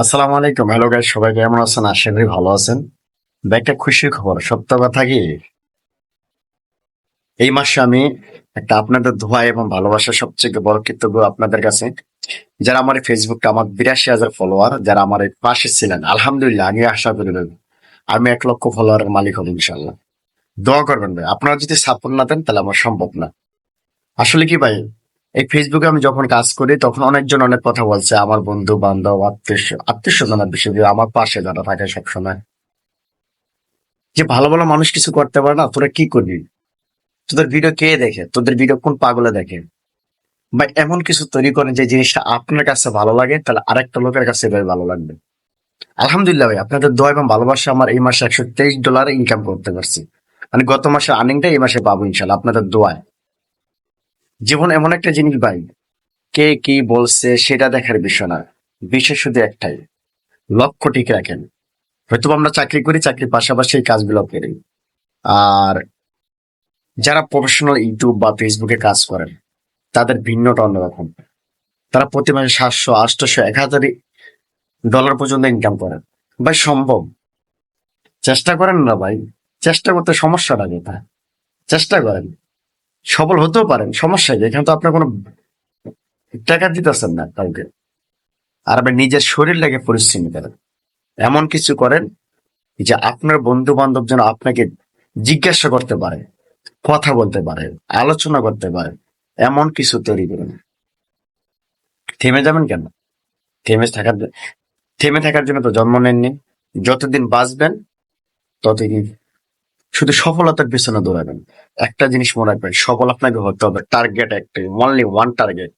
আসসালামু আলাইকুম। Hello guys সবাই কেমন আছেন? আশা করি ভালো আছেন। একটা খুশির খবর, সত্য কথা কি? এই মাসে আমি একটা আপনাদের দোয়া এবং ভালোবাসা সবচেয়ে বড় কৃতজ্ঞ আপনাদের কাছে। যারা আমার ফেসবুকে আমার বিরাশি হাজার ফলোয়ার যারা আমার পাশে ছিলেন, আলহামদুলিল্লাহ আমি আশা করি আমি এক লক্ষ ফলোয়ারের মালিক হব ইনশাল্লাহ দোয়া করবেন ভাই। আপনারা যদি সাপোর্ট না দেন, তাহলে আমার সম্ভব না। আসলে কি ভাই? এই ফেসবুকে আমি যখন কাজ করি, তখন অনেকজন অনেক কথা বলছে, আমার বন্ধু, বান্ধব, আত্মীয় আত্মীয় স্বজনের বিষয় আমার পাশে যারা থাকে সবসময়। যে ভালো ভালো মানুষ কিছু করতে পারে না, তোরা কি করবি? তোদের ভিডিও কে দেখে? তোদের ভিডিও কোন পাগলে দেখে? বা এমন কিছু তৈরি করেন যে জিনিসটা আপনার কাছে ভালো লাগে, তাহলে আরেকটা লোকের কাছে এবার ভালো লাগবে। আলহামদুলিল্লাহ ভাই, আপনাদের দোয়া এবং ভালোবাসা আমার এই মাসে একশো তেইশ ডলার ইনকাম করতে পারছি। মানে গত মাসে আর্নিংটা এই মাসে পাবো ইনশাল্লাহ আপনাদের দোয়ায়। জীবন এমন একটা জিনিস ভাই। কে কি বলছে সেটা দেখার বিষয় না। বিষয় শুধু একটাই। লক্ষ্য ঠিক রাখেন। হয়তো আমরা চাকরি করি, চাকরির পাশাপাশি এই কাজগুলো করি। আর যারা প্রফেশনাল ইউটিউব বা ফেসবুকে কাজ করেন, তাদের ভিন্নটা অন্যরকম। তারা প্রতি মাসে সাতশো, আটশো, এক হাজার ডলার পর্যন্ত ইনকাম করেন। ভাই, সম্ভব? চেষ্টা করেন না ভাই। চেষ্টা করতে সমস্যাটা কোথায়? চেষ্টা করেন। সফল হতেও পারেন সমস্যা কি এখানে তো আপনার কোনো টাকা দিতেছেন না কাউকে। আর আপনি নিজের শরীর লাগে পরিশ্রম করেন। এমন কিছু করেন যে আপনার বন্ধু বান্ধব যেন আপনাকে জিজ্ঞাসা করতে পারে, কথা বলতে পারে, আলোচনা করতে পারে, এমন কিছু তৈরি করুন। থেমে যাবেন কেন? থেমে থাকার থেমে থাকার জন্য তো জন্ম নেননি। যতদিন বাঁচবেন, ততদিন শুধু সফলতার পেছনে দৌড়াবেন। একটা জিনিস মনে রাখবেন, সফল আপনাকে হতে হবে টার্গেট একটাই অনলি ওয়ান টার্গেট